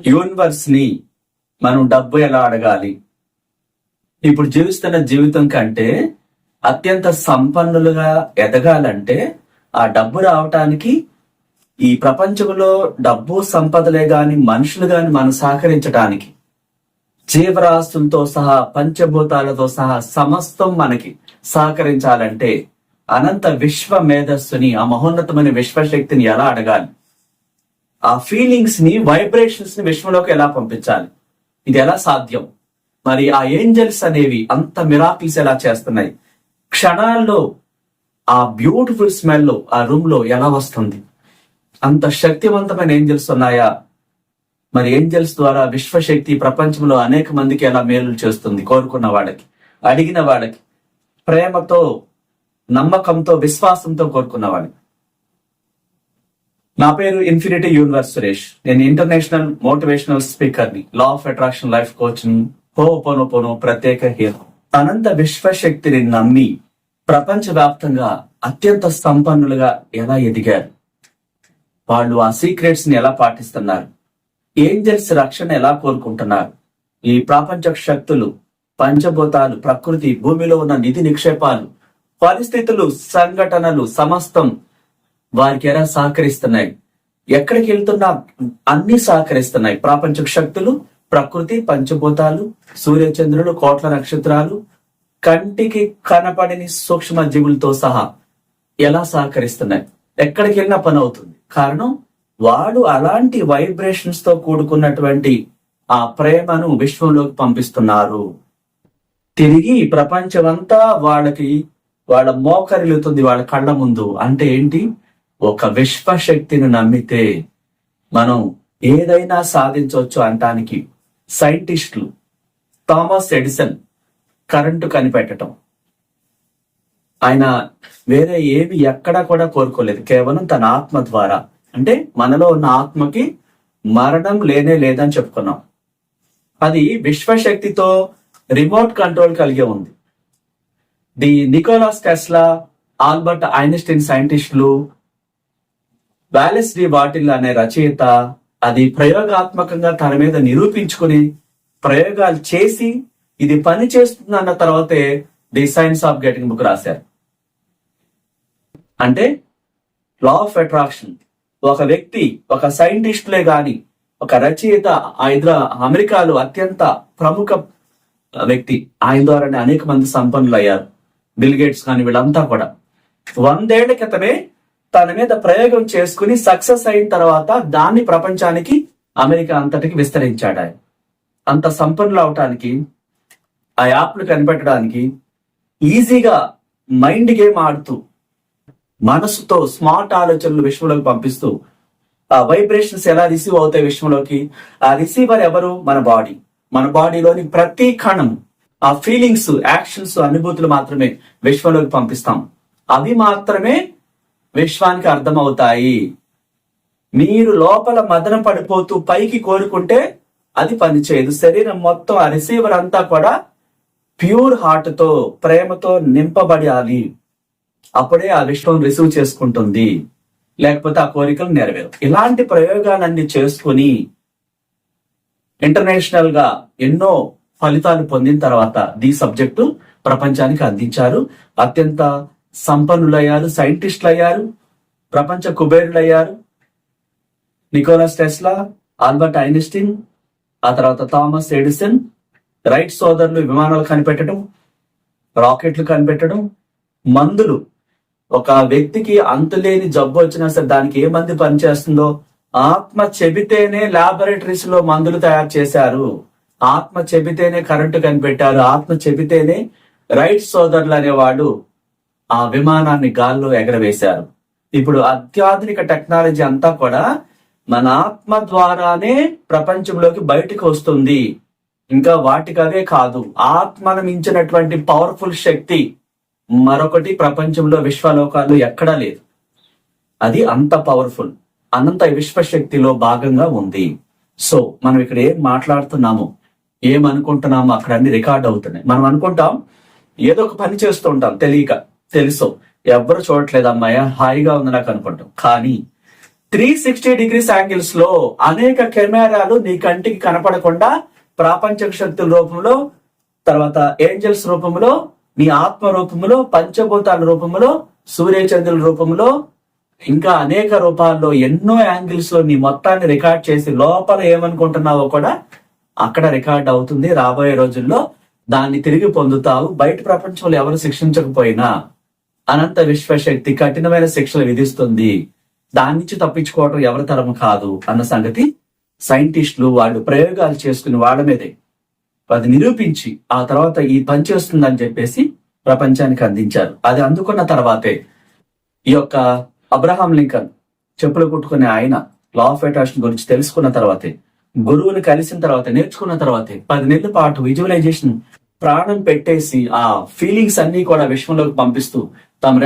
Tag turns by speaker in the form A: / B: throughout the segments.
A: యూనివర్స్ని మనం డబ్బు ఎలా అడగాలి? ఇప్పుడు జీవిస్తున్న జీవితం కంటే అత్యంత సంపన్నులుగా ఎదగాలంటే ఆ డబ్బు రావటానికి ఈ ప్రపంచంలో డబ్బు సంపదలే గాని మనుషులు గాని మనం సహకరించడానికి జీవరాశులతో సహా పంచభూతాలతో సహా సమస్తం మనకి సహకరించాలంటే అనంత విశ్వ మేధస్సుని ఆ మహోన్నతమైన విశ్వశక్తిని ఎలా అడగాలి? ఆ ఫీలింగ్స్ని వైబ్రేషన్స్ని విశ్వంలోకి ఎలా పంపించాలి? ఇది ఎలా సాధ్యం? మరి ఆ ఏంజల్స్ అనేవి అంత మిరాకిల్స్ ఎలా చేస్తున్నాయి? క్షణాల్లో ఆ బ్యూటిఫుల్ స్మెల్ ఆ రూమ్లో ఎలా వస్తుంది? అంత శక్తివంతమైన ఏంజల్స్ ఉన్నాయా? మరి ఏంజల్స్ ద్వారా విశ్వశక్తి ప్రపంచంలో అనేక మందికి ఎలా మేలు చేస్తుంది కోరుకున్న వాళ్ళకి అడిగిన వాళ్ళకి ప్రేమతో నమ్మకంతో విశ్వాసంతో కోరుకున్న వాళ్ళకి? నా పేరు ఇన్ఫినిటీ యూనివర్స్ సురేష్. నేను ఇంటర్నేషనల్ మోటివేషనల్ స్పీకర్ని లా ఆఫ్ అట్రాక్షన్ లైఫ్ కోచ్ని ప్రత్యేక హీరో. అనంత విశ్వశక్తిని నమ్మి ప్రపంచ వ్యాప్తంగా అత్యంత సంపన్నులుగా ఎలా ఎదిగారు? వాళ్ళు ఆ సీక్రెట్స్ని ఎలా పాటిస్తున్నారు? ఏంజల్స్ రక్షణ ఎలా కోరుకుంటున్నారు? ఈ ప్రాపంచ శక్తులు పంచభూతాలు ప్రకృతి భూమిలో ఉన్న నిధి నిక్షేపాలు పరిస్థితులు సంఘటనలు సమస్తం వారికి ఎలా సహకరిస్తున్నాయి? ఎక్కడికి వెళ్తున్నా అన్ని సహకరిస్తున్నాయి. ప్రాపంచ శక్తులు ప్రకృతి పంచభూతాలు సూర్యచంద్రులు కోట్ల నక్షత్రాలు కంటికి కనపడని సూక్ష్మ జీవులతో సహా ఎలా సహకరిస్తున్నాయి? ఎక్కడికి వెళ్ళినా పని అవుతుంది. కారణం వాడు అలాంటి వైబ్రేషన్స్తో కూడుకున్నటువంటి ఆ ప్రేమను విశ్వంలోకి పంపిస్తున్నారు. తిరిగి ప్రపంచమంతా వాళ్ళకి వాళ్ళ మోకరిల్లుతుంది వాళ్ళ కళ్ళ ముందు. అంటే ఏంటి? ఒక విశ్వశక్తిని నమ్మితే మనం ఏదైనా సాధించవచ్చు అంటానికి సైంటిస్టులు థామస్ ఎడిసన్ కరెంటు కనిపెట్టడం ఆయన వేరే ఏవి ఎక్కడా కూడా కోరుకోలేదు. కేవలం తన ఆత్మ ద్వారా. అంటే మనలో ఉన్న ఆత్మకి మరణం లేనే లేదని చెప్పుకున్నాం. అది విశ్వశక్తితో రిమోట్ కంట్రోల్ కలిగి ఉంది. The Nikola Tesla Albert Einstein సైంటిస్టులు వ్యాలెస్ డి బాటిల్ అనే రచయిత అది ప్రయోగాత్మకంగా తన మీద నిరూపించుకుని ప్రయోగాలు చేసి ఇది పని చేస్తుంది అన్న తర్వాతే the science of getting book రాశారు. అంటే లా ఆఫ్ అట్రాక్షన్. ఒక వ్యక్తి ఒక సైంటిస్టులే గాని ఒక రచయిత హైదరా అమెరికాలో అత్యంత ప్రముఖ వ్యక్తి. ఆయన ద్వారానే అనేక మంది సంపన్నులు అయ్యారు బిల్ గేట్స్ కానీ వీళ్ళంతా కూడా. వందేళ్ళ క్రితమే తన మీద ప్రయోగం చేసుకుని సక్సెస్ అయిన తర్వాత దాన్ని ప్రపంచానికి అమెరికా అంతటికి విస్తరించాడు ఆయన. అంత సంపన్నులు అవటానికి ఆ యాప్లు కనిపెట్టడానికి ఈజీగా మైండ్ గేమ్ ఆడుతూ మనసుతో స్మార్ట్ ఆలోచనలు విశ్వంలోకి పంపిస్తూ ఆ వైబ్రేషన్స్ ఎలా రిసీవ్ అవుతాయి విశ్వంలోకి? ఆ రిసీవర్ ఎవరు? మన బాడీ. మన బాడీలోని ప్రతి కణం ఆ ఫీలింగ్స్ యాక్షన్స్ అనుభూతులు మాత్రమే విశ్వంలోకి పంపిస్తాం. అవి మాత్రమే విశ్వానికి అర్థమవుతాయి. మీరు లోపల మదన పడిపోతూ పైకి కోరుకుంటే అది పనిచేయదు. శరీరం మొత్తం ఆ రిసీవర్ అంతా కూడా ప్యూర్ హార్ట్తో ప్రేమతో నింపబడాలి. అప్పుడే ఆ విశ్వం రిసీవ్ చేసుకుంటుంది. లేకపోతే ఆ కోరికలు నెరవేరు ఇలాంటి ప్రయోగాలన్నీ చేసుకుని ఇంటర్నేషనల్గా ఎన్నో ఫలితాలు పొందిన తర్వాత ది సబ్జెక్టు ప్రపంచానికి అందించారు. అత్యంత సంపన్నులయ్యారు సైంటిస్టులు అయ్యారు ప్రపంచ కుబేరులు అయ్యారు నికోలస్ టెస్లా ఆల్బర్ట్ ఐన్స్టీన్ ఆ తర్వాత థామస్ ఎడిసన్ రైట్ సోదరులు విమానాలు కనిపెట్టడం రాకెట్లు కనిపెట్టడం మందులు. ఒక వ్యక్తికి అంతులేని జబ్బు వచ్చినా సరే దానికి ఏ మంది పనిచేస్తుందో ఆత్మ చెబితేనే లాబొరేటరీస్లో మందులు తయారు చేశారు. ఆత్మ చెబితేనే కరెంటు కనిపెట్టారు. ఆత్మ చెబితేనే రైట్ సోదరులు అనేవాడు ఆ విమానాన్ని గాల్లో ఎగరవేశారు. ఇప్పుడు అత్యాధునిక టెక్నాలజీ అంతా కూడా మన ఆత్మ ద్వారానే ప్రపంచంలోకి బయటకు వస్తుంది. ఇంకా వాటికవే కాదు ఆత్మను మించినటువంటి పవర్ఫుల్ శక్తి మరొకటి ప్రపంచంలో విశ్వలోకాలు ఎక్కడా లేదు. అది అంత పవర్ఫుల్ అనంత విశ్వశక్తిలో భాగంగా ఉంది. సో మనం ఇక్కడ ఏం మాట్లాడుతున్నాము? ఏమనుకుంటున్నామో అక్కడ అన్ని రికార్డ్ అవుతున్నాయి. మనం అనుకుంటాం ఏదో ఒక పని చేస్తూ ఉంటాం తెలియక. తెలుసు. ఎవరు చూడట్లేదు అమ్మాయి. హాయిగా ఉంది నాకు అనుకుంటాం. కానీ త్రీ సిక్స్టీ డిగ్రీస్ యాంగిల్స్లో అనేక కెమెరాలు నీ కంటికి కనపడకుండా ప్రాపంచక శక్తుల రూపంలో తర్వాత ఏంజల్స్ రూపంలో నీ ఆత్మ రూపంలో పంచభూతాల రూపంలో సూర్యచంద్రుల రూపంలో ఇంకా అనేక రూపాల్లో ఎన్నో యాంగిల్స్లో నీ మొత్తాన్ని రికార్డ్ చేసి లోపల ఏమనుకుంటున్నావో కూడా అక్కడ రికార్డ్ అవుతుంది రాబోయే రోజుల్లో. దాన్ని తిరిగి పొందుతావు. బయట ప్రపంచంలో ఎవరు శిక్షించకపోయినా అనంత విశ్వశక్తి కఠినమైన శిక్షలు విధిస్తుంది. దాని నుంచి తప్పించుకోవడం ఎవరి తరం కాదు అన్న సంగతి సైంటిస్టులు వాళ్ళు ప్రయోగాలు చేసుకుని వాళ్ళ మీదే. అది నిరూపించి ఆ తర్వాత ఈ పని చేస్తుందని చెప్పేసి ప్రపంచానికి అందించారు. అది అందుకున్న తర్వాతే ఈ యొక్క అబ్రహాం లింకన్ చెప్పులు కుట్టుకునే ఆయన లా ఆఫ్ అట్రాక్షన్ గురించి తెలుసుకున్న తర్వాతే గురువుని కలిసిన తర్వాత నేర్చుకున్న తర్వాతే పది నెలల పాటు విజువలైజేషన్ ప్రాణం పెట్టేసి ఆ ఫీలింగ్స్ అన్ని కూడా విశ్వంలోకి పంపిస్తూ తమ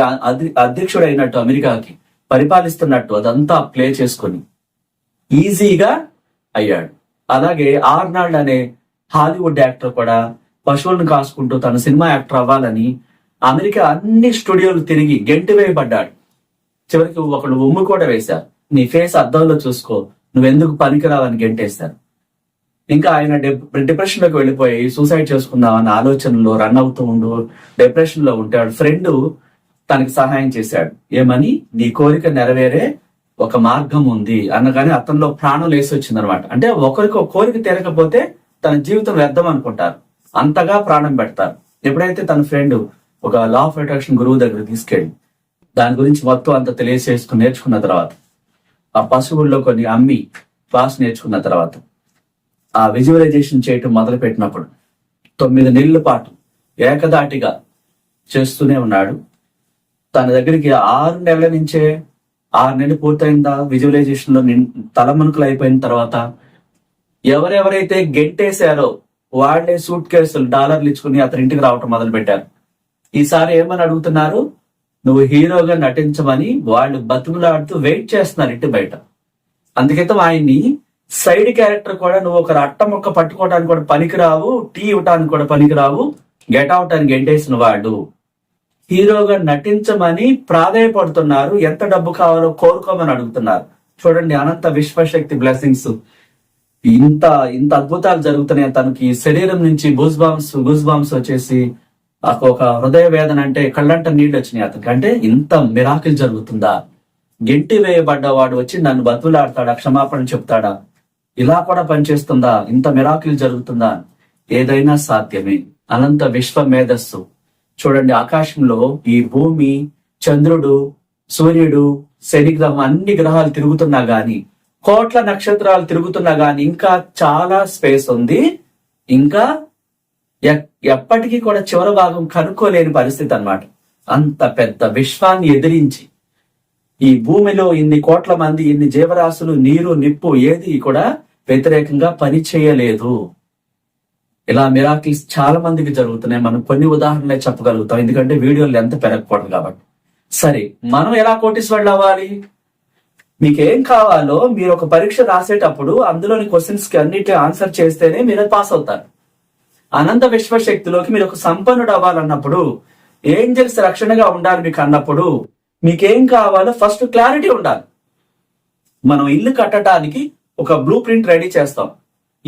A: అధ్యక్షుడు అయినట్టు అమెరికాకి పరిపాలిస్తున్నట్టు అదంతా ప్లే చేసుకొని ఈజీగా అయ్యాడు. అలాగే ఆర్నాల్డ్ అనే హాలీవుడ్ యాక్టర్ కూడా పశువులను కాసుకుంటూ తన సినిమా యాక్టర్ అవ్వాలని అమెరికా అన్ని స్టూడియోలు తిరిగి గెంటి వేయబడ్డాడు. చివరికి ఒకడు ఉమ్ము కూడా వేశారు. నీ ఫేస్ అద్దంలో చూసుకో నువ్వెందుకు పనికిరావని గెంటేశారు. ఇంకా ఆయన డిప్రెషన్లోకి వెళ్ళిపోయి సూసైడ్ చేసుకుందాం అన్న ఆలోచనలో రన్ అవుతూ ఉండు డిప్రెషన్లో ఉంటాడు. ఫ్రెండ్ తనకి సహాయం చేశాడు. ఏమని? నీ కోరిక నెరవేరే ఒక మార్గం ఉంది అనగానే అతనిలో ప్రాణం లేసి వచ్చింది అనమాట అంటే ఒకరికి కోరిక తీరకపోతే తన జీవితం వ్యర్థం అనుకుంటారు. అంతగా ప్రాణం పెడతారు. ఎప్పుడైతే తన ఫ్రెండ్ ఒక లా ఆఫ్ అట్రాక్షన్ గురువు దగ్గర తీసుకెళ్ళి దాని గురించి మొత్తం అంత తెలియజేసుకుని నేర్చుకున్న తర్వాత ఆ పశువుల్లో కొన్ని అమ్మి క్లాస్ నేర్చుకున్న తర్వాత ఆ విజువలైజేషన్ చేయటం మొదలు పెట్టినప్పుడు తొమ్మిది నెలల పాటు ఏకదాటిగా చేస్తూనే ఉన్నాడు. తన దగ్గరికి ఆరు నెలల నుంచే ఆరు నెలలు పూర్తయిందా? విజువలైజేషన్లో తలమునుకలు అయిపోయిన తర్వాత ఎవరెవరైతే గెంటేశారో వాళ్ళే సూట్ కేసులు డాలర్లు ఇచ్చుకుని అతని ఇంటికి రావటం మొదలు పెట్టారు ఈసారి ఏమని అడుగుతున్నారు? నువ్వు హీరోగా నటించమని వాళ్ళు బతుకులాడుతూ వెయిట్ చేస్తున్నారు ఇంటి బయట. అందుకైతే ఆయన్ని సైడ్ క్యారెక్టర్ కూడా నువ్వు ఒక అట్ట మొక్క పట్టుకోవడానికి కూడా పనికిరావు టీ ఇవ్వటానికి కూడా పనికిరావు గెట్ అవుట్ అని గెంటేసిన వాడు. హీరోగా నటించమని ప్రాధాయపడుతున్నారు. ఎంత డబ్బు కావాలో కోరుకోమని అడుగుతున్నారు. చూడండి అనంత విశ్వశక్తి బ్లెస్సింగ్స్. ఇంత ఇంత అద్భుతాలు జరుగుతున్నాయి. తనకి శరీరం నుంచి బూస్ బాంబ్స్ బూస్ బాంబ్స్ వచ్చేసి ఒక హృదయ వేదన అంటే కళ్ళంట నీళ్ళు వచ్చినాయి అతనికి. అంటే ఇంత మిరాకిల్ జరుగుతుందా? గెంటి వేయబడ్డవాడు వచ్చి నన్ను బతులాడతాడా క్షమాపణ చెప్తాడా? ఇలా కూడా పనిచేస్తుందా? ఇంత మిరాకిల్ జరుగుతుందా? ఏదైనా సాధ్యమే. అనంత విశ్వ మేధస్సు. చూడండి ఆకాశంలో ఈ భూమి చంద్రుడు సూర్యుడు శని గ్రహం అన్ని గ్రహాలు తిరుగుతున్నా గాని కోట్ల నక్షత్రాలు తిరుగుతున్నా గాని ఇంకా చాలా స్పేస్ ఉంది. ఇంకా ఎప్పటికీ కూడా చివరి భాగం కనుక్కోలేని పరిస్థితి అనమాట అంత పెద్ద విశ్వాన్ని ఎదిరించి ఈ భూమిలో ఇన్ని కోట్ల మంది ఇన్ని జీవరాశులు నీరు నిప్పు ఏది కూడా వ్యతిరేకంగా పని చేయలేదు ఇలా మిరాకిల్స్ చాలా మందికి జరుగుతున్నాయి. మనం కొన్ని ఉదాహరణలే చెప్పగలుగుతాం. ఎందుకంటే వీడియోలు ఎంత పెరగకూడదు కాబట్టి. సరే మనం ఎలా కోటీశ్వరులు అవ్వాలి? మీకేం కావాలో మీరు ఒక పరీక్ష రాసేటప్పుడు అందులోని క్వశ్చన్స్కి అన్నిటి ఆన్సర్ చేస్తేనే మీరు పాస్ అవుతారు. అనంత విశ్వశక్తిలోకి మీరు ఒక సంపన్నుడు అవ్వాలన్నప్పుడు ఏంజల్స్ రక్షణగా ఉండాలి మీకు అన్నప్పుడు మీకేం కావాలో ఫస్ట్ క్లారిటీ ఉండాలి. మనం ఇల్లు కట్టడానికి ఒక బ్లూ ప్రింట్ రెడీ చేస్తాం.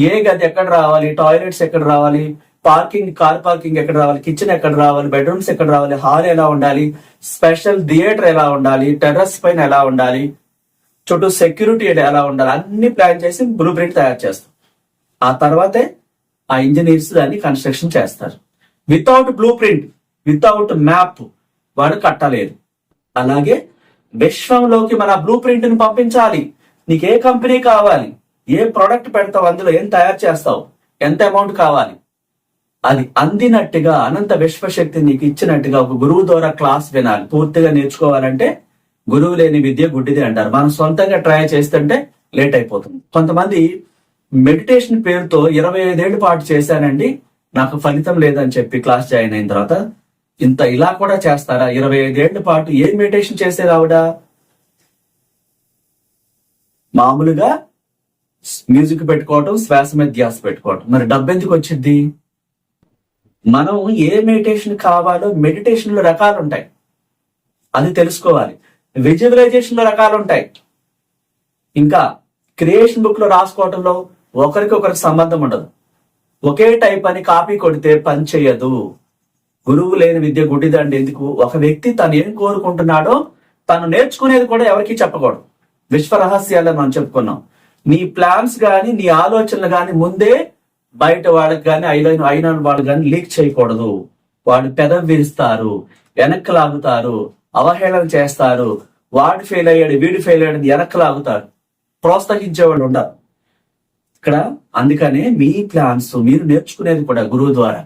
A: ఏ గది ఎక్కడ రావాలి? టాయిలెట్స్ ఎక్కడ రావాలి? పార్కింగ్ కార్ పార్కింగ్ ఎక్కడ రావాలి? కిచెన్ ఎక్కడ రావాలి? బెడ్రూమ్స్ ఎక్కడ రావాలి? హాల్ ఎలా ఉండాలి? స్పెషల్ థియేటర్ ఎలా ఉండాలి? టెర్రస్ పైన ఎలా ఉండాలి? చుట్టూ సెక్యూరిటీ ఎలా ఉండాలి? అన్ని ప్లాన్ చేసి బ్లూ ప్రింట్ తయారు చేస్తాం. ఆ తర్వాతే ఆ ఇంజనీర్స్ దాన్ని కన్స్ట్రక్షన్ చేస్తారు. Without blueprint without map వాడు కట్టలేదు. అలాగే విశ్వంలోకి మన బ్లూ ప్రింట్ని పంపించాలి. నీకు ఏ కంపెనీ కావాలి. ఏ ప్రోడక్ట్ పెడతావు? అందులో ఏం తయారు చేస్తావు? ఎంత అమౌంట్ కావాలి? అది అందినట్టుగా అనంత విశ్వశక్తి నీకు ఇచ్చినట్టుగా ఒక గురువు ద్వారా క్లాస్ వినాలి. పూర్తిగా నేర్చుకోవాలంటే గురువు లేని విద్య గుడ్డిది అంటారు. మనం సొంతంగా ట్రై చేస్తుంటే లేట్ అయిపోతుంది. కొంతమంది మెడిటేషన్ పేరుతో ఇరవై ఐదేళ్ళ పాటు చేశానండి. నాకు ఫలితం లేదని చెప్పి క్లాస్ జాయిన్ అయిన తర్వాత ఇంత ఇలా కూడా చేస్తారా? ఇరవై ఐదేళ్ళ పాటు ఏం మెడిటేషన్ చేసేది ఆవిడ? మామూలుగా మ్యూజిక్ పెట్టుకోవటం శ్వాస మీద గ్యాస్ పెట్టుకోవటం. మరి డబ్బు ఎందుకు వచ్చింది? మనం ఏ మెడిటేషన్ కావాలో మెడిటేషన్లో రకాలు ఉంటాయి. అది తెలుసుకోవాలి. విజువలైజేషన్లో రకాలు ఉంటాయి. ఇంకా క్రియేషన్ బుక్లో రాసుకోవటంలో ఒకరికి ఒకరికి సంబంధం ఉండదు. ఒకే టైప్ అని కాపీ కొడితే పని చేయదు. గురువు లేని విద్య గుడ్డిదండి. ఎందుకు? ఒక వ్యక్తి తను ఏం కోరుకుంటున్నాడో తను నేర్చుకునేది కూడా ఎవరికి చెప్పకూడదు. విశ్వ రహస్యాలను మనం చెప్పుకున్నాం. నీ ప్లాన్స్ కానీ నీ ఆలోచనలు కానీ ముందే బయట వాళ్ళకి కానీ అయిన అయిన వాళ్ళకి కానీ లీక్ చేయకూడదు. వాళ్ళు పెదవి విరుస్తారు వెనక్కి లాగుతారు అవహేళన చేస్తారు. వాడు ఫెయిల్ అయ్యాడు వీడు ఫెయిల్ అయ్యాడు వెనక్కి లాగుతారు. ప్రోత్సహించేవాళ్ళు ఉండరు. ఇక్కడ అందుకనే మీ ప్లాన్స్ మీరు నేర్చుకునేది కూడా గురువు ద్వారా.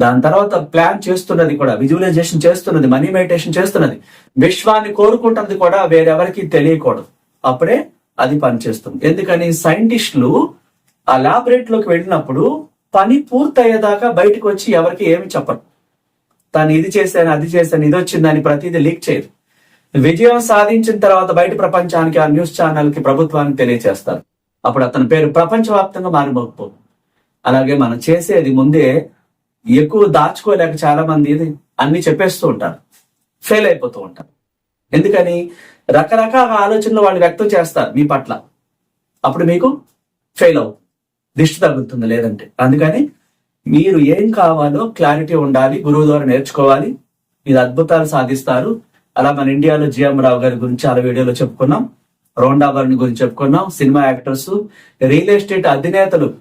A: దాని తర్వాత ప్లాన్ చేస్తున్నది కూడా విజువలైజేషన్ చేస్తున్నది మనీ మెడిటేషన్ చేస్తున్నది. విశ్వాన్ని కోరుకుంటున్నది కూడా వేరెవరికి తెలియకూడదు. అప్పుడే అది పనిచేస్తుంది. ఎందుకని? సైంటిస్టులు ఆ ల్యాబొరేటరీలోకి వెళ్ళినప్పుడు పని పూర్తయ్యేదాకా బయటకు వచ్చి ఎవరికి ఏమి చెప్పరు. తాను ఇది చేశాను అది చేశాను ఇది వచ్చిందని ప్రతిదీ లీక్ చేయరు. విజయం సాధించిన తర్వాత బయట ప్రపంచానికి ఆ న్యూస్ ఛానల్కి ప్రభుత్వానికి తెలియజేస్తారు అప్పుడు అతని పేరు ప్రపంచవ్యాప్తంగా మారిపోతుంది అలాగే మనం చేసేది ముందే ఎక్కువ దాచుకోలేక చాలా మంది ఇది అన్ని చెప్పేస్తూ ఉంటారు. ఫెయిల్ అయిపోతూ ఉంటారు. ఎందుకని? రకరకాల ఆలోచనలు వాళ్ళు వ్యక్తం చేస్తారు మీ పట్ల. అప్పుడు మీకు ఫెయిల్ అవు దిష్టి తగ్గుతుంది లేదంటే. అందుకని మీరు ఏం కావాలో క్లారిటీ ఉండాలి గురువు ద్వారా నేర్చుకోవాలి. ఇది అద్భుతాలు సాధిస్తారు. అలా మన ఇండియాలో జిఎం రావు గారి గురించి చాలా వీడియోలో చెప్పుకున్నాం. రోండా గురించి చెప్పుకున్నాం. సినిమా యాక్టర్స్ రియల్ ఎస్టేట్ అధినేతలు.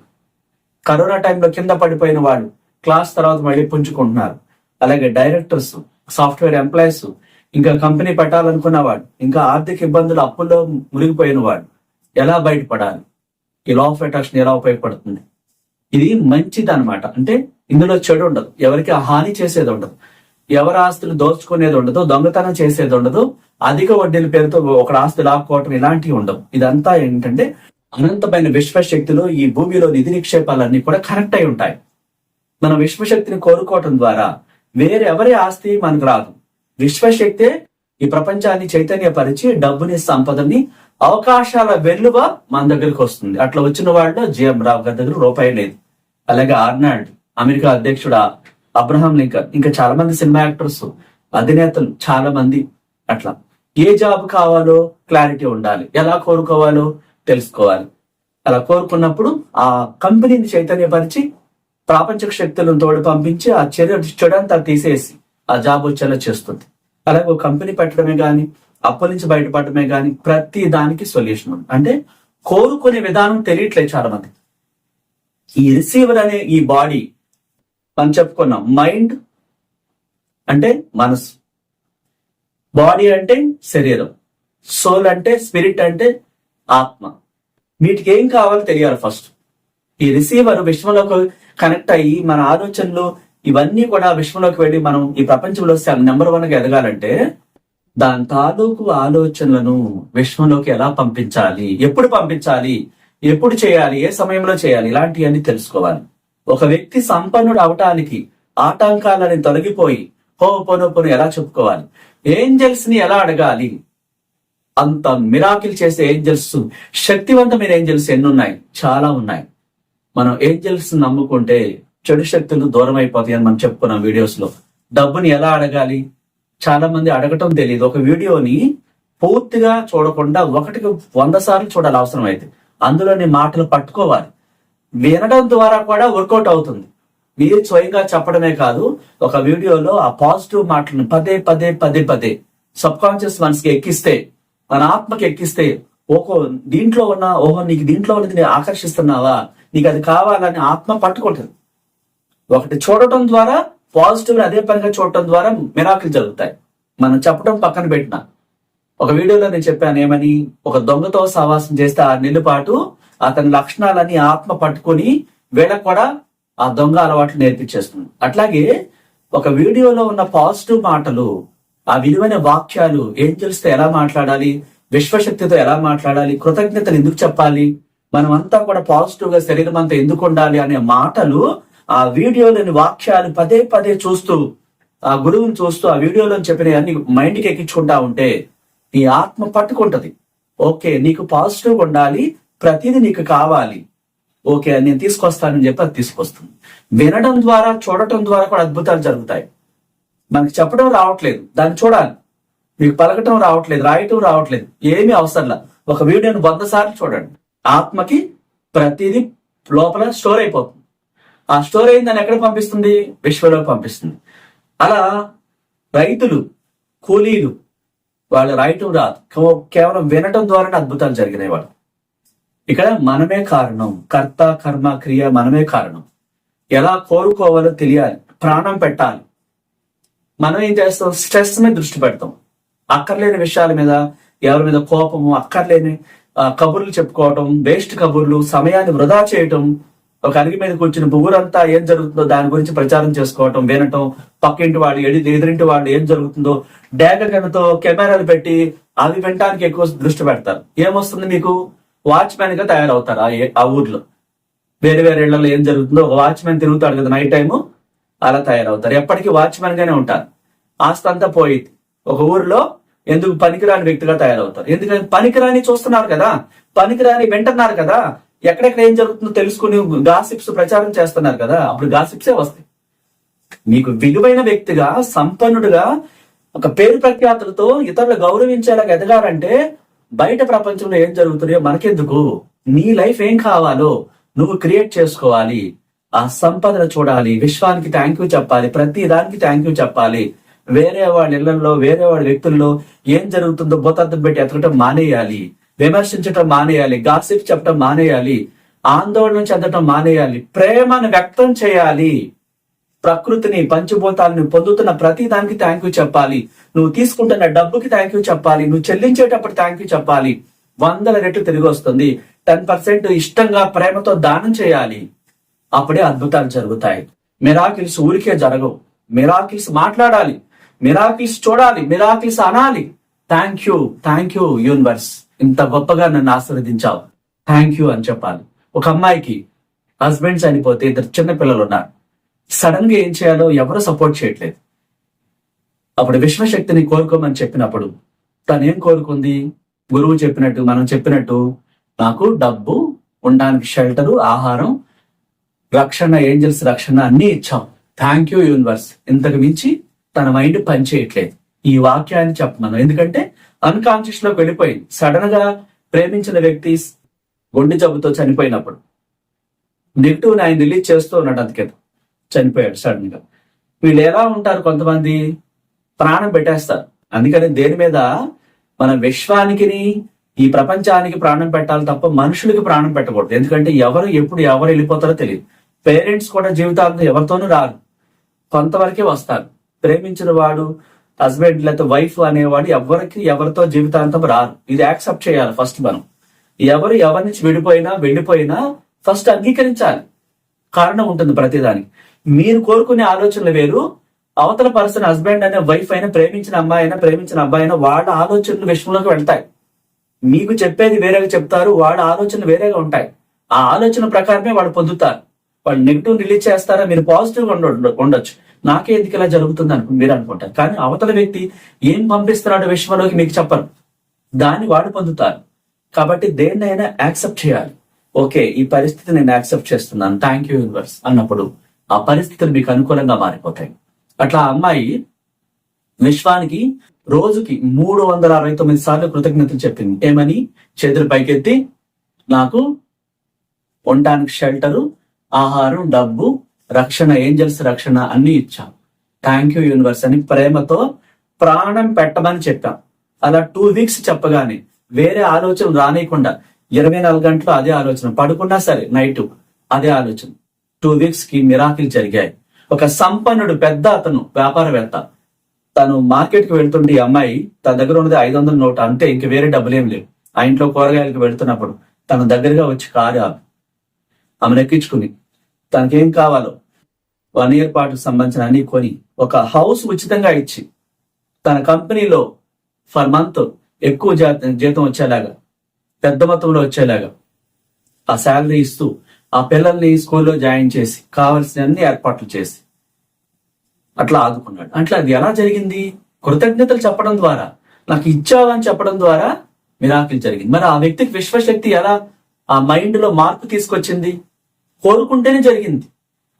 A: కరోనా టైంలో కింద పడిపోయిన వాళ్ళు క్లాస్ తర్వాత మళ్ళీ పుంజుకుంటున్నారు. అలాగే డైరెక్టర్స్ సాఫ్ట్వేర్ ఎంప్లాయీస్ ఇంకా కంపెనీ పెట్టాలనుకున్నవాడు ఇంకా ఆర్థిక ఇబ్బందులు అప్పుల్లో మునిగిపోయిన వాడు ఎలా బయటపడాలి? ఈ లా ఆఫ్ అట్రాక్షన్ ఎలా ఉపయోగపడుతుంది? ఇది మంచిది అనమాట అంటే ఇందులో చెడు ఉండదు. ఎవరికి హాని చేసేది ఉండదు. ఎవరి ఆస్తులు దోచుకునేది ఉండదు దొంగతనం చేసేది ఉండదు అధిక వడ్డీల పేరుతో ఒక ఆస్తి లాక్కోవటం ఇలాంటివి ఉండవు. ఇదంతా ఏంటంటే అనంతమైన విశ్వశక్తిలో ఈ భూమిలో నిధి నిక్షేపాలన్నీ కూడా కనెక్ట్ అయి ఉంటాయి. మన విశ్వశక్తిని కోరుకోవటం ద్వారా వేరే ఎవరి ఆస్తి మనకు రాదు. విశ్వశక్తే ఈ ప్రపంచాన్ని చైతన్యపరిచి డబ్బుని సంపదని అవకాశాల వెల్లువ మన దగ్గరకు వస్తుంది. అట్లా వచ్చిన వాళ్ళు జిఎం రావు గారి దగ్గర రూపాయి లేదు. అలాగే ఆర్నాల్డ్ అమెరికా అధ్యక్షుడు అబ్రహాం లింకన్ ఇంకా చాలా మంది సినిమా యాక్టర్స్ అధినేతలు చాలా మంది అట్లా. ఏ జాబ్ కావాలో క్లారిటీ ఉండాలి. ఎలా కోరుకోవాలో తెలుసుకోవాలి. అలా కోరుకున్నప్పుడు ఆ కంపెనీని చైతన్యపరిచి ప్రాపంచక శక్తులను తోడు పంపించి ఆ చర్య చెడంతా తీసేసి ఆ జాబ్ వచ్చేలా చేస్తుంది. అలాగే ఒక కంపెనీ పెట్టడమే కానీ అప్పుల నుంచి బయటపడటమే కానీ ప్రతి దానికి సొల్యూషన్ ఉంది. అంటే కోరుకునే విధానం తెలియట్లేదు చాలా మంది ఈ రిసీవర్ అనే ఈ బాడీ మనం చెప్పుకున్నాం మైండ్ అంటే మనసు. బాడీ అంటే శరీరం. సోల్ అంటే స్పిరిట్ అంటే ఆత్మ. వీటికి ఏం కావాలో తెలియాలి ఫస్ట్. ఈ రిసీవర్ విశ్వంలోకి కనెక్ట్ అయ్యి మన ఆలోచనలు ఇవన్నీ కూడా విశ్వంలోకి వెళ్ళి మనం ఈ ప్రపంచంలో నెంబర్ వన్గా ఎదగాలంటే దాని తాలూకు ఆలోచనలను విశ్వంలోకి ఎలా పంపించాలి? ఎప్పుడు పంపించాలి? ఎప్పుడు చేయాలి? ఏ సమయంలో చేయాలి? ఇలాంటివన్నీ తెలుసుకోవాలి. ఒక వ్యక్తి సంపన్నుడు అవటానికి ఆటంకాలని తొలగిపోయి హో పొను పొను ఎలా చెప్పుకోవాలి? ఏంజల్స్ని ఎలా అడగాలి? అంత మిరాకిల్ చేసే ఏంజల్స్ శక్తివంతమైన ఏంజల్స్ ఎన్ని ఉన్నాయి చాలా ఉన్నాయి. మనం ఏంజల్స్ నమ్ముకుంటే చెడు శక్తులు దూరం అయిపోతాయి అని మనం చెప్పుకున్నాం వీడియోస్లో డబ్బుని ఎలా అడగాలి? చాలా మంది అడగటం తెలియదు ఒక వీడియోని పూర్తిగా చూడకుండా ఒకటికి వంద సార్లు చూడాలి అవసరం అయితే అందులోని మాటలు పట్టుకోవాలి. వినడం ద్వారా కూడా వర్కౌట్ అవుతుంది. మీరు స్వయంగా చెప్పడమే కాదు ఒక వీడియోలో ఆ పాజిటివ్ మాటలను పదే పదే పదే పదే సబ్ కాన్షియస్ మనసుకి ఎక్కిస్తే మన ఆత్మకి ఎక్కిస్తే ఓహో దీంట్లో ఉన్న ఓహో నీకు దీంట్లో ఉన్నది ఆకర్షిస్తున్నావా? నీకు అది కావాలని ఆత్మ పట్టుకుంటుంది. ఒకటి చూడటం ద్వారా పాజిటివ్ అదే పనిగా చూడటం ద్వారా మిరాకిల్ జరుగుతాయి. మనం చెప్పడం పక్కన పెట్టిన. ఒక వీడియోలో నేను చెప్పాను ఏమని ఒక దొంగతో సహవాసం చేస్తే ఆరు నెలల పాటు అతని లక్షణాలని ఆత్మ పట్టుకొని వీళ్ళకు కూడా ఆ దొంగ అలవాట్లు నేర్పించేస్తుంది. అట్లాగే ఒక వీడియోలో ఉన్న పాజిటివ్ మాటలు ఆ విలువైన వాక్యాలు ఏం తో ఎలా మాట్లాడాలి విశ్వశక్తితో ఎలా మాట్లాడాలి కృతజ్ఞతలు ఎందుకు చెప్పాలి మనం అంతా కూడా పాజిటివ్గా శరీరం అంతా ఎందుకు ఉండాలి అనే మాటలు ఆ వీడియోలోని వాక్యాలు పదే పదే చూస్తూ ఆ గురువుని చూస్తూ ఆ వీడియోలో చెప్పిన అన్ని మైండ్కి ఎక్కించుకుంటా ఉంటే నీ ఆత్మ పట్టుకుంటది. ఓకే నీకు పాజిటివ్ ఉండాలి ప్రతిదీ నీకు కావాలి. ఓకే నేను తీసుకొస్తానని చెప్పి అది తీసుకొస్తుంది. వినడం ద్వారా చూడటం ద్వారా కూడా అద్భుతాలు జరుగుతాయి. మనకి చెప్పడం రావట్లేదు దాన్ని చూడాలి. మీకు పలకటం రావట్లేదు రాయటం రావట్లేదు ఏమీ అవసరంలా ఒక వీడియోని వంద సార్లు చూడండి. ఆత్మకి ప్రతిదీ లోపల స్టోర్ అయిపోతుంది. ఆ స్టోర్ దాన్ని ఎక్కడ పంపిస్తుంది? విశ్వలో పంపిస్తుంది. అలా రైతులు కూలీలు వాళ్ళు రాయటం రాదు. కేవలం వినటం ద్వారానే అద్భుతాలు జరిగినాయి వాళ్ళు. ఇక్కడ మనమే కారణం. కర్త కర్మ క్రియ మనమే కారణం. ఎలా కోరుకోవాలో తెలియాలి. ప్రాణం పెట్టాలి. మనం ఏం చేస్తాం? స్ట్రెస్ మీద దృష్టి పెడతాం. అక్కర్లేని విషయాల మీద ఎవరి మీద కోపము అక్కర్లేని కబుర్లు చెప్పుకోవటం వేస్ట్ కబుర్లు సమయాన్ని వృధా చేయటం ఒక అరిగి మీద కూర్చుని ఊరంతా ఏం జరుగుతుందో దాని గురించి ప్రచారం చేసుకోవటం వినటం పక్కింటి వాళ్ళు ఎడి ఎదురింటి వాళ్ళు ఏం జరుగుతుందో డేగ గనతో కెమెరాలు పెట్టి అవి వినటానికి ఎక్కువ దృష్టి పెడతారు. ఏమొస్తుంది మీకు? వాచ్మెన్గా తయారవుతారు ఆ ఊర్లో. వేరే వేరే ఇళ్ళలో ఏం జరుగుతుందో ఒక వాచ్మెన్ తిరుగుతాడు కదా నైట్ టైము అలా తయారవుతారు. ఎప్పటికీ వాచ్మెన్ గానే ఉంటారు. ఆస్తి అంతా పోయింది. ఒక ఊరిలో ఎందుకు పనికిరాని వ్యక్తిగా తయారవుతారు. ఎందుకంటే పనికిరాని చూస్తున్నారు కదా పనికిరాని వింటున్నారు కదా ఎక్కడెక్కడ ఏం జరుగుతుందో తెలుసుకుని గాసిప్స్ ప్రచారం చేస్తున్నారు కదా అప్పుడు గాసిప్సే వస్తాయి. మీకు విలువైన వ్యక్తిగా సంపన్నుడుగా ఒక పేరు ప్రఖ్యాతులతో ఇతరులు గౌరవించేలాగా ఎదగాలంటే బయట ప్రపంచంలో ఏం జరుగుతున్నాయో మనకెందుకు? నీ లైఫ్ ఏం కావాలో నువ్వు క్రియేట్ చేసుకోవాలి. ఆ సంపదను చూడాలి విశ్వానికి థ్యాంక్ యూ చెప్పాలి ప్రతి దానికి థ్యాంక్ యూ చెప్పాలి. వేరే వాళ్ళ ఇళ్ళలో వేరే వాళ్ళ వ్యక్తుల్లో ఏం జరుగుతుందో బొత్తద్దం పెట్టి ఎతకటం మానేయాలి. విమర్శించటం మానేయాలి గాసిప్ చెప్పటం మానేయాలి ఆందోళన చెందటం మానేయాలి ప్రేమను వ్యక్తం చేయాలి. ప్రకృతిని పంచభూతాలను పొందుతున్న ప్రతి దానికి థ్యాంక్ యూ చెప్పాలి. నువ్వు తీసుకుంటున్న డబ్బుకి థ్యాంక్ యూ చెప్పాలి. నువ్వు చెల్లించేటప్పుడు థ్యాంక్ యూ చెప్పాలి. వందల రెట్లు తిరిగి వస్తుంది. టెన్ పర్సెంట్ ఇష్టంగా ప్రేమతో దానం చేయాలి. అప్పుడే అద్భుతాలు జరుగుతాయి. మిరాకిల్స్ ఊరికే జరగవు. మిరాకిల్స్ మాట్లాడాలి. మిరాకిల్స్ చూడాలి. మిరాకిల్స్ అనాలి. Thank you thank you universe ఇంత గొప్పగా నన్ను ఆశీర్వదించావు. థ్యాంక్ యూ అని చెప్పాలి. ఒక అమ్మాయికి హస్బెండ్ చనిపోతే ఇద్దరు చిన్న పిల్లలు ఉన్నారు. సడన్గా ఏం చేయాలో ఎవరు సపోర్ట్ చేయట్లేదు. అప్పుడు విశ్వశక్తిని కోరుకోమని చెప్పినప్పుడు తను ఏం కోరుకుంది? గురువు చెప్పినట్టు మనం చెప్పినట్టు నాకు డబ్బు ఉండడానికి షెల్టరు ఆహారం రక్షణ ఏంజల్స్ రక్షణ అన్ని ఇచ్చాం థ్యాంక్ యూ యూనివర్స్ ఇంతకు మించి తన మైండ్ పనిచేయట్లేదు ఈ వాక్యాన్ని చెప్పమను ఎందుకంటే అన్కాన్షియస్లోకి వెళ్ళిపోయింది. సడన్గా ప్రేమించిన వ్యక్తి గుండె జబ్బుతో చనిపోయినప్పుడు. నెగిటివ్ ఆయన రిలీజ్ చేస్తూ ఉన్నాడు అందుకేదో చనిపోయాడు సడన్గా. వీళ్ళు ఎలా ఉంటారు కొంతమంది? ప్రాణం పెట్టేస్తారు. అందుకని దేని మీద? మన విశ్వానికి ఈ ప్రపంచానికి ప్రాణం పెట్టాలి తప్ప మనుషులకి ప్రాణం పెట్టకూడదు. ఎందుకంటే ఎవరు ఎప్పుడు ఎవరు వెళ్ళిపోతారో తెలియదు. పేరెంట్స్ కూడా జీవితాంతం ఎవరితోనూ రారు. కొంతవరకే వస్తారు. ప్రేమించిన వాడు హస్బెండ్ లేకపోతే వైఫ్ అనేవాడు ఎవరికి ఎవరితో జీవితాంతం రారు. ఇది యాక్సెప్ట్ చేయాలి ఫస్ట్ మనం. ఎవరు ఎవరి నుంచి విడిపోయినా వెళ్ళిపోయినా ఫస్ట్ అంగీకరించాలి. కారణం ఉంటుంది ప్రతిదానికి. మీరు కోరుకునే ఆలోచనలు వేరు. అవతల పర్సన్ హస్బెండ్ అనే వైఫ్ అయినా ప్రేమించిన అమ్మాయి అయినా ప్రేమించిన అబ్బాయి అయినా వాళ్ళ ఆలోచనలు విషయంలోకి వెళ్తాయి. మీకు చెప్పేది వేరేగా చెప్తారు వాళ్ళ ఆలోచనలు వేరేగా ఉంటాయి. ఆ ఆలోచన ప్రకారమే వాళ్ళు పొందుతారు. వాళ్ళు నెగిటివ్ రిలీజ్ చేస్తారా? మీరు పాజిటివ్ ఉండ- ఉండొచ్చు. నాకే ఎందుకు ఇలా జరుగుతుంది అనుకు మీరు అనుకుంటారు. కానీ అవతల వ్యక్తి ఏం పంపిస్తున్నాడు విశ్వంలోకి మీకు చెప్పరు. దాన్ని వాడు పొందుతారు. కాబట్టి దేన్నైనా యాక్సెప్ట్ చేయాలి. ఓకే ఈ పరిస్థితి నేను యాక్సెప్ట్ చేస్తున్నాను. థ్యాంక్ యూ యూనివర్స్ అన్నప్పుడు ఆ పరిస్థితులు మీకు అనుకూలంగా మారిపోతాయి. అట్లా అమ్మాయి విశ్వానికి రోజుకి మూడు వందల అరవై తొమ్మిది సార్లు కృతజ్ఞతలు చెప్పింది. ఏమని? చేతులు పైకెత్తి నాకు ఉండడానికి షెల్టరు ఆహారం డబ్బు రక్షణ ఏంజల్స్ రక్షణ అన్ని ఇచ్చాం. థ్యాంక్ యూ యూనివర్స్ అని ప్రేమతో ప్రాణం పెట్టమని చెప్పాం. అలా టూ వీక్స్ చెప్పగానే వేరే ఆలోచన రానియకుండా ఇరవై నాలుగు గంటలు అదే ఆలోచన. పడుకున్నా సరే నైట్ అదే ఆలోచన. టూ వీక్స్కి మిరాకిల్ జరిగాయి. ఒక సంపన్నుడు పెద్ద అతను వ్యాపారవేత్త. తను మార్కెట్కి వెళ్తుండే ఈ అమ్మాయి తన దగ్గర ఉన్నది ఐదు వందల నోట్. అంతే ఇంక వేరే డబ్బులు ఏం లేవు. ఆ ఇంట్లో కూరగాయలకు వెళ్తున్నప్పుడు తన దగ్గరగా వచ్చి కారు ఆమె ఆమెను ఎక్కించుకుని తనకేం కావాలో వన్ ఇయర్ పాటు సంబంధించిన అన్ని కొని ఒక హౌస్ ఉచితంగా ఇచ్చి తన కంపెనీలో ఫర్ మంత్ ఎక్కువ జీతం వచ్చేలాగా పెద్ద మొత్తంలో వచ్చేలాగా ఆ శాలరీ ఇస్తూ ఆ పిల్లల్ని స్కూల్లో జాయిన్ చేసి కావలసిన అన్ని ఏర్పాట్లు చేసి అట్లా ఆదుకున్నాడు. అట్లా అది ఎలా జరిగింది? కృతజ్ఞతలు చెప్పడం ద్వారా నాకు ఇచ్చావని చెప్పడం ద్వారా మిరాకిల్ జరిగింది. మరి ఆ వ్యక్తికి విశ్వశక్తి ఎలా ఆ మైండ్లో మార్పు తీసుకొచ్చింది? కోరుకుంటేనే జరిగింది.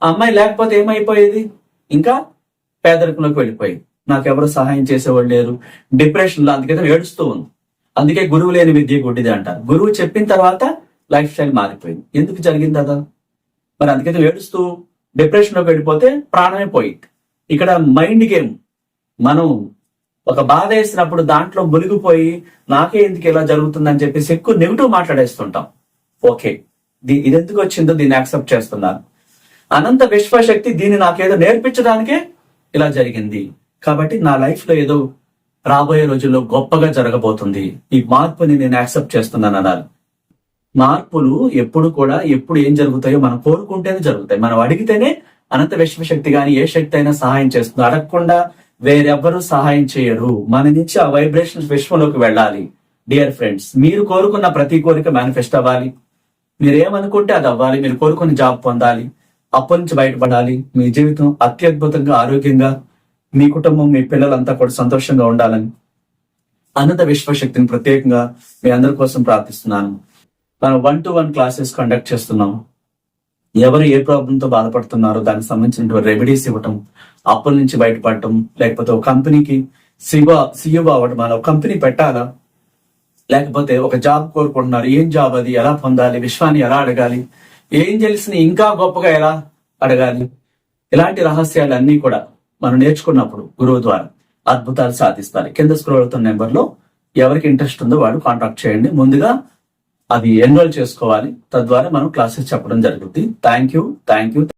A: ఆ అమ్మాయి లేకపోతే ఏమైపోయేది? ఇంకా పేదరికంలోకి వెళ్ళిపోయింది. నాకు ఎవరు సహాయం చేసేవాళ్ళు లేరు. డిప్రెషన్లో అందుకే అందుకైతే ఏడుస్తూ ఉంది. అందుకే గురువు లేని విద్య గుడ్డిది అంటారు. గురువు చెప్పిన తర్వాత లైఫ్ స్టైల్ మారిపోయింది. ఎందుకు జరిగింది అదా? మరి అందుకైతే ఏడుస్తూ డిప్రెషన్లోకి వెళ్ళిపోతే ప్రాణమే పోయింది. ఇక్కడ మైండ్ గేమ్. మనం ఒక బాధ వేసినప్పుడు దాంట్లో మునిగిపోయి నాకే ఎందుకు ఇలా జరుగుతుందని చెప్పేసి ఎక్కువ నెగిటివ్ మాట్లాడేస్తుంటాం. ఓకే. దీ- ఇది ఎందుకు వచ్చిందో దీన్ని యాక్సెప్ట్ చేస్తున్నాను అనంత విశ్వశక్తి దీన్ని నాకేదో నేర్పించడానికే ఇలా జరిగింది. కాబట్టి నా లైఫ్లో ఏదో రాబోయే రోజుల్లో గొప్పగా జరగబోతుంది. ఈ మార్పుని నేను యాక్సెప్ట్ చేస్తున్నాను అన్నారు. మార్పులు ఎప్పుడు కూడా ఎప్పుడు ఏం జరుగుతాయో మనం కోరుకుంటేనే జరుగుతాయి. మనం అడిగితేనే అనంత విశ్వశక్తి గాని ఏ శక్తి అయినా సహాయం చేస్తుంది. అడగకుండా వేరెవ్వరూ సహాయం చేయరు. మన నుంచి ఆ వైబ్రేషన్స్ విశ్వంలోకి వెళ్ళాలి. డియర్ ఫ్రెండ్స్ మీరు కోరుకున్న ప్రతి కోరిక మేనిఫెస్ట్ అవ్వాలి. మీరు ఏమనుకుంటే అది అవ్వాలి. మీరు కోరుకున్న జాబ్ పొందాలి. అప్పటి నుంచి బయటపడాలి. మీ జీవితం అత్యద్భుతంగా ఆరోగ్యంగా మీ కుటుంబం మీ పిల్లలంతా కూడా సంతోషంగా ఉండాలని అనంత విశ్వశక్తిని ప్రత్యేకంగా మీ అందరి కోసం ప్రార్థిస్తున్నాను. మనం one to one classes conduct చేస్తున్నాం ఎవరు ఏ ప్రాబ్లంతో బాధపడుతున్నారో దానికి సంబంధించిన రెమెడీస్ ఇవ్వటం అప్పుల నుంచి బయటపడటం లేకపోతే ఒక కంపెనీకి సివా సిఇఓ అవ్వడం అలా ఒక కంపెనీ పెట్టాలా? లేకపోతే ఒక జాబ్ కోరుకుంటున్నారు ఏం జాబ్ అది ఎలా పొందాలి విశ్వాన్ని ఎలా అడగాలి? ఏం ఇంకా గొప్పగా ఎలా అడగాలి? ఇలాంటి రహస్యాలు అన్ని కూడా మనం నేర్చుకున్నప్పుడు గురువు ద్వారా అద్భుతాలు సాధిస్తారు. కింద స్క్రోల్ అవుతున్న నెంబర్లో ఎవరికి ఇంట్రెస్ట్ ఉందో వాడు కాంటాక్ట్ చేయండి. ముందుగా అది ఎన్రోల్ చేసుకోవాలి. తద్వారా మనం క్లాసెస్ చెప్పడం జరుగుతుంది థ్యాంక్ యూ థ్యాంక్ యూ